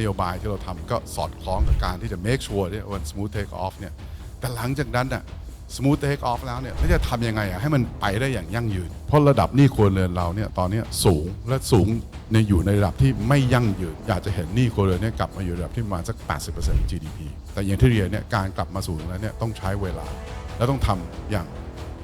นโยบายที่เราทำก็สอดคล้องกับการที่จะ make sure ที่วัน smooth take off เนี่ยแต่หลังจากนั้นน่ะ smooth take off แล้วเนี่ยเราจะทำยังไงอะให้มันไปได้อย่างยั่งยืน เพราะระดับหนี้ครัวเรือนเราเนี่ยตอนนี้สูงและสูงในอยู่ในระดับที่ไม่ยั่งยืน อยากจะเห็นหนี้ครัวเรือนเนี่ยกลับมาอยู่ระดับที่ประมาณสัก 80% GDP แต่อย่างที่เรียนเนี่ยการกลับมาสู่ตรงนั้นเนี่ยต้องใช้เวลา และต้องทำอย่าง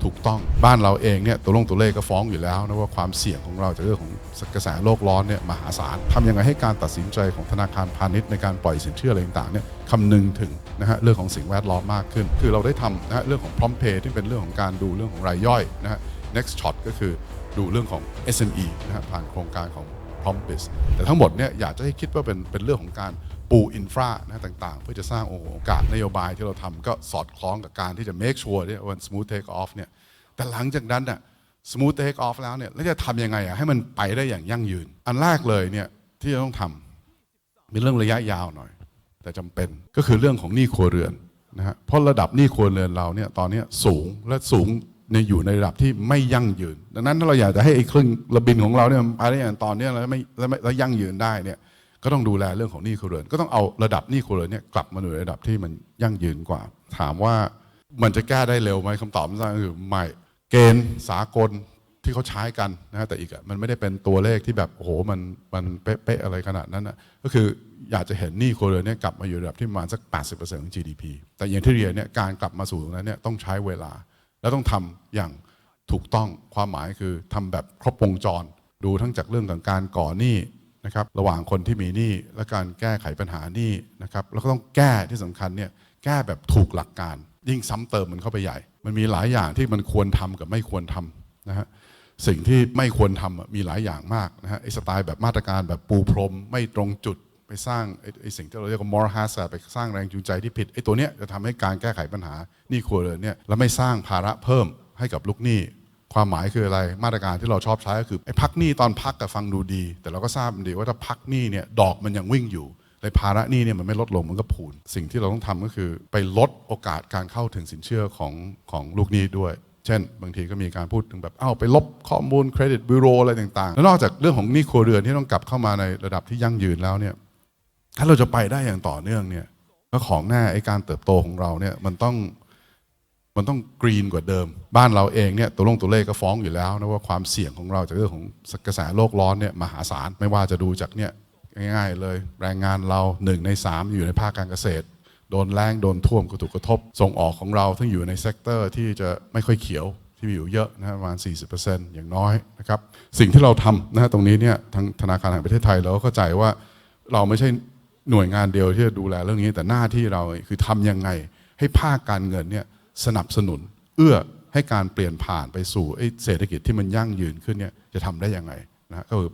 ถูกต้องบ้านเราเองเนี่ยตัวลงตัวเลขก็ฟ้องอยู่แล้วนะว่าความเสี่ยงของเราจากเรื่องของกระแสโลกร้อนเนี่ยมหาศาลทำยังไงให้การตัดสินใจของธนาคารพาณิชย์ในการปล่อยสินเชื่ออะไรต่างๆเนี่ยคำนึงถึงนะฮะเรื่องของสิ่งแวดล้อมมากขึ้น คือเราได้ทำนะฮะเรื่องของ prompt pay ที่เป็นเรื่องของการดูเรื่องของรายย่อยนะฮะ next shot ก็คือดูเรื่องของ SME นะฮะผ่านโครงการของ Promptbiz แต่ทั้งหมดเนี่ยอยากจะให้คิดว่าเป็นเป็นเรื่องของการ ปูอินฟราต่างๆ เพื่อจะสร้างโอกาสนโยบายที่เราทำก็สอดคล้องกับการที่จะ make sure ที่วัน smooth take off เนี่ยแต่หลังจากนั้นน่ะ smooth take off แล้วเนี่ยเราจะทำยังไงอะให้มันไปได้อย่างยั่งยืน อันแรกเลยเนี่ยที่จะต้องทำมีเรื่องระยะยาวหน่อย แต่จำเป็นก็คือเรื่องของหนี้ครัวเรือนนะฮะเพราะระดับหนี้ครัวเรือนเราเนี่ยตอนนี้สูงและสูงในอยู่ในระดับที่ไม่ยั่งยืน ดังนั้นถ้าเราอยากจะให้ไอ้ครึ่งระบินของเราเนี่ยไปได้อย่างตอนนี้แล้วไม่แล้วไม่แล้วยั่งยืนได้เนี่ย ก็ต้องดูแลเรื่องของหนี้ครัวเรือน ก็ต้องเอาระดับหนี้ครัวเรือนเนี่ยกลับมาอยู่ในระดับที่มันยั่งยืนกว่า ถามว่ามันจะแก้ได้เร็วไหมคำตอบมันคือไม่เกณฑ์สากลที่เขาใช้กันนะฮะแต่อีกอะมันไม่ได้เป็นตัวเลขที่แบบโอ้โหมันมันเป๊ะๆอะไรขนาดนั้นนะก็คืออยากจะเห็นหนี้ครัวเรือนเนี่ยกลับมาอยู่ระดับที่ประมาณสัก 80%ของ GDP แต่อย่างที่เรียนเนี่ยการกลับมาสู่ตรงนั้นเนี่ยต้องใช้เวลา และต้องทำอย่างถูกต้องความหมายคือทำแบบครบวงจร ดูทั้งจากเรื่องของการก่อหนี้ นะครับระหว่างคนที่มีหนี้และการแก้ไขปัญหาหนี้นะครับแล้วก็ต้องแก้ที่สำคัญเนี่ยแก้แบบถูกหลักการ ยิ่งซ้ำเติมมันเข้าไปใหญ่ มันมีหลายอย่างที่มันควรทำกับไม่ควรทำนะฮะสิ่งที่ไม่ควรทำมีหลายอย่างมากนะฮะไอ้สไตล์แบบมาตรการแบบปูพรม ไม่ตรงจุดไปสร้างไอ้สิ่งที่เราเรียกว่า moral hazard ไปสร้างแรงจูงใจที่ผิดไอ้ตัวเนี้ยจะทำให้การแก้ไขปัญหานี้ครัวเรือนเนี่ยแล้วไม่สร้างภาระเพิ่มให้กับลูกหนี้ ความหมายคืออะไรมาตรการที่เราชอบใช้ก็คือไอ้พักหนี้ตอนพักกับฟังดูดี แต่เราก็ทราบดีว่าถ้าพักหนี้เนี่ยดอกมันยังวิ่งอยู่ในภาระหนี้เนี่ยมันไม่ลดลงมันก็พูนสิ่งที่เราต้องทำก็คือไปลดโอกาสการเข้าถึงสินเชื่อของของลูกหนี้ด้วย เช่น บางทีก็มีการพูดถึงแบบเอ้าไปลบข้อมูลเครดิตบูโรอะไรต่างๆ แล้วนอกจากเรื่องของหนี้ครัวเรือนที่ต้องกลับเข้ามาในระดับที่ยั่งยืนแล้วเนี่ยถ้าเราจะไปได้อย่างต่อเนื่องเนี่ยก็ของแน่ไอ้การเติบโตของเราเนี่ยมันต้อง มันต้องกรีนกว่าเดิม บ้านเราเองเนี่ยตัวลงตัวเลขก็ฟ้องอยู่แล้วนะว่าความเสี่ยงของเราจากเรื่องของกระแสโลกร้อนเนี่ยมหาศาลไม่ว่าจะดูจากเนี่ยง่ายๆเลย แรงงานเราหนึ่งในสามอยู่ในภาคการเกษตร โดนแรงโดนท่วมก็ถูกกระทบ ส่งออกของเราทั้งอยู่ในเซกเตอร์ที่จะไม่ค่อยเขียวที่มีอยู่เยอะนะประมาณ 40%อย่างน้อยนะครับสิ่งที่เราทำนะฮะตรงนี้เนี่ยทางธนาคารแห่งประเทศไทยเราก็เข้าใจว่าเราไม่ใช่หน่วยงานเดียวที่จะดูแลเรื่องนี้แต่หน้าที่เราคือทำยังไงให้ภาคการเงินเนี่ย สนับสนุน เอื้อให้การเปลี่ยนผ่านไปสู่เศรษฐกิจที่มันยั่งยืนขึ้นเนี่ยจะทำได้ยังไงนะก็คือ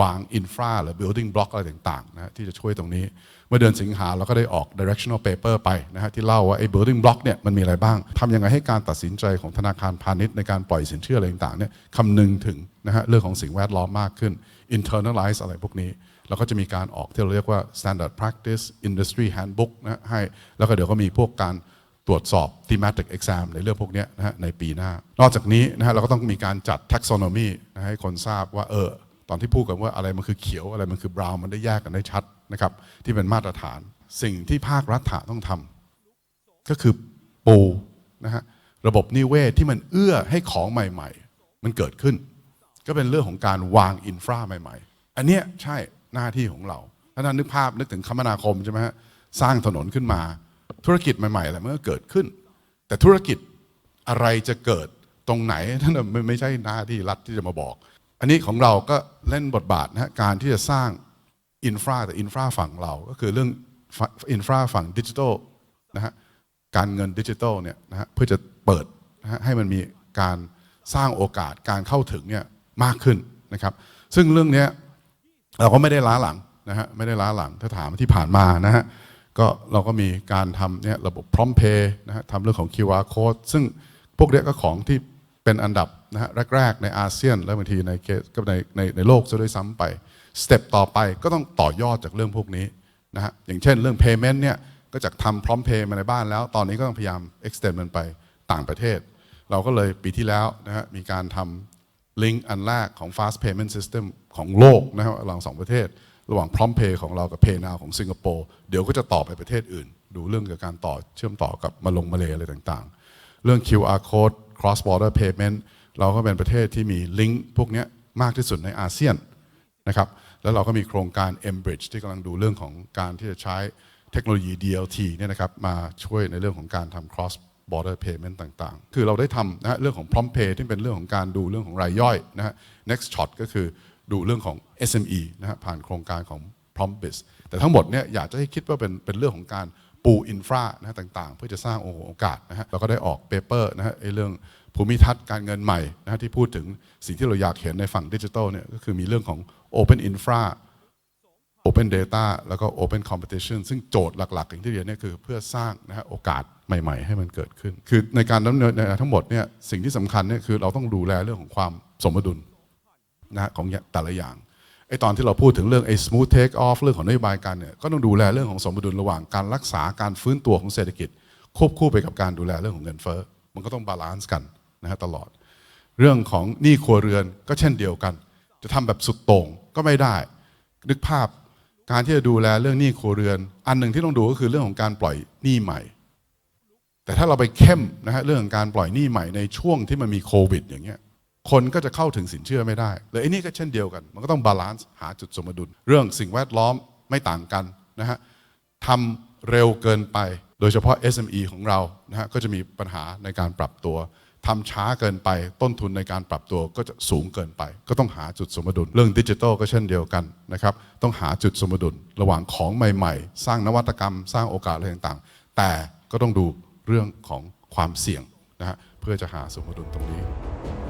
วางอินฟราหรือ building block อะไรต่างๆนะที่จะช่วยตรงนี้ เมื่อเดือนสิงหาเราก็ได้ออก directional paper ไปนะฮะที่เล่าว่าไอ้ building block เนี่ยมันมีอะไรบ้างทำยังไงให้การตัดสินใจของธนาคารพาณิชย์ในการปล่อยสินเชื่ออะไรต่างๆเนี่ยคำนึงถึงนะฮะเรื่องของสิ่งแวดล้อมมากขึ้น internalize อะไรพวกนี้แล้วก็จะมีการออกที่เราเรียกว่า standard practice industry handbook นะให้แล้วก็เดี๋ยวก็มีพวกการ ตรวจสอบ thematic exam ในเรื่องพวกนี้นะฮะในปีหน้า นอกจากนี้นะฮะเราก็ต้องมีการจัด taxonomy นะให้คนทราบว่าเออตอนที่พูดกันว่าอะไรมันคือเขียวอะไรมันคือบราวน์มันได้แยกกันได้ชัดนะครับที่เป็นมาตรฐาน สิ่งที่ภาครัฐต้องทำก็คือปูนะฮะระบบนิเวศที่มันเอื้อให้ของใหม่ ๆ มันเกิดขึ้น ก็เป็นเรื่องของการวางอินฟราใหม่ ๆ อันเนี้ยใช่หน้าที่ของเราถ้าท่านนึกภาพนึกถึงคมนาคมใช่ไหมฮะสร้างถนนขึ้นมา ธุรกิจใหม่ๆอะไรมันก็เกิดขึ้น แต่ธุรกิจอะไรจะเกิดตรงไหนนั่นไม่ใช่หน้าที่รัฐที่จะมาบอก อันนี้ของเราก็เล่นบทบาทนะการที่จะสร้างอินฟราแต่อินฟราฝั่งเรา ก็คือเรื่องอินฟราฝั่งดิจิทัลนะฮะการเงินดิจิทัลเนี่ยนะฮะเพื่อจะเปิดนะฮะให้มันมีการสร้างโอกาสการเข้าถึงเนี่ยมากขึ้นนะครับ ซึ่งเรื่องนี้เราก็ไม่ได้ล้าหลังนะฮะไม่ได้ล้าหลังถ้าถามที่ผ่านมานะฮะ ก็เราก็มีการทำเนี่ยระบบพร้อมเพย์นะฮะทำเรื่องของ QR code ซึ่งพวกเนี้ยก็ของที่เป็นอันดับนะฮะแรก ๆ ในอาเซียน และบางทีในเกก็ในในในโลกซะด้วยซ้ำไปสเต็ปต่อไปก็ต้องต่อยอดจากเรื่องพวกนี้นะฮะอย่างเช่นเรื่อง payment เนี่ยก็จากทำพร้อมเพย์มาในบ้านแล้ว ตอนนี้ก็ต้องพยายาม extend มันไปต่างประเทศ เราก็เลยปีที่แล้วนะฮะมีการทำลิงก์อันแรกของ fast payment system ของโลกนะครับระหว่างสองประเทศ ระหว่างพร้อมเพย์ของเรากับ PayNow ของสิงคโปร์เดี๋ยวก็จะต่อไปประเทศอื่น ดูเรื่องเกี่ยวกับการต่อเชื่อมต่อกับมาลงมาเลอะไรต่างๆ เรื่อง QR code cross border payment เราก็เป็นประเทศที่มีลิงก์พวกนี้มากที่สุดในอาเซียนนะครับแล้วเราก็มีโครงการ M-Bridge ที่กำลังดูเรื่องของการที่จะใช้เทคโนโลยี DLT เนี่ยนะครับมาช่วยในเรื่องของการทำ cross border payment ต่างๆ คือเราได้ทำนะฮะเรื่องของ prompt pay ที่เป็นเรื่องของการดูเรื่องของรายย่อยนะฮะ next shot ก็คือ ดูเรื่องของ SME นะฮะผ่านโครงการของ Prombiz แต่ทั้งหมดเนี่ยอยากจะให้คิดว่าเป็นเป็นเรื่องของการปูอินฟรานะฮะต่างๆ เพื่อจะสร้างโอกาสนะฮะเราก็ได้ออกเปเปอร์นะฮะไอ้เรื่องภูมิทัศน์การเงินใหม่นะฮะที่พูดถึงสิ่งที่เราอยากเห็นในฝั่งดิจิทัลเนี่ยก็คือมีเรื่องของ Open Infra Open Data แล้วก็ Open Competition ซึ่งโจทย์หลัก ๆ อย่างที่เรียนเนี่ยคือเพื่อสร้างนะฮะโอกาสใหม่ ๆ ให้มันเกิดขึ้น คือในการดำเนินในทั้งหมดเนี่ยสิ่งที่สำคัญเนี่ยคือเราต้องดูแลเรื่องของความสมดุล นะของแต่ละอย่างไอ้ตอนที่เราพูดถึงเรื่องไอ้ smooth take off เรื่องของนโยบายการเนี่ยก็ต้องดูแลเรื่องของสมดุลระหว่างการรักษาการฟื้นตัวของเศรษฐกิจ ควบคู่ไปกับการดูแลเรื่องของเงินเฟ้อมันก็ต้องบาลานซ์กันนะฮะตลอด เรื่องของหนี้ครัวเรือนก็เช่นเดียวกัน จะทำแบบสุดโต่งก็ไม่ได้ นึกภาพการที่จะดูแลเรื่องหนี้ครัวเรือน อันหนึ่งที่ต้องดูก็คือเรื่องของการปล่อยหนี้ใหม่ แต่ถ้าเราไปเข้มนะฮะเรื่องของการปล่อยหนี้ใหม่ในช่วงที่มันมีโควิด อย่างเงี้ย คนก็จะเข้าถึงสินเชื่อไม่ได้เลยไอ้นี่ก็เช่นเดียวกัน มันก็ต้องบาลานซ์หาจุดสมดุล เรื่องสิ่งแวดล้อมไม่ต่างกันนะฮะทำเร็วเกินไป โดยเฉพาะ SME ของเรานะฮะก็จะมีปัญหาในการปรับตัวทำช้าเกินไปต้นทุนในการปรับตัวก็จะสูงเกินไป ก็ต้องหาจุดสมดุล เรื่องดิจิทัลก็เช่นเดียวกันนะครับต้องหาจุดสมดุล ระหว่างของใหม่ ๆ สร้างนวัตกรรม สร้างโอกาสอะไรต่างๆ แต่ก็ต้องดูเรื่องของความเสี่ยงนะฮะเพื่อจะหาสมดุลตรงนี้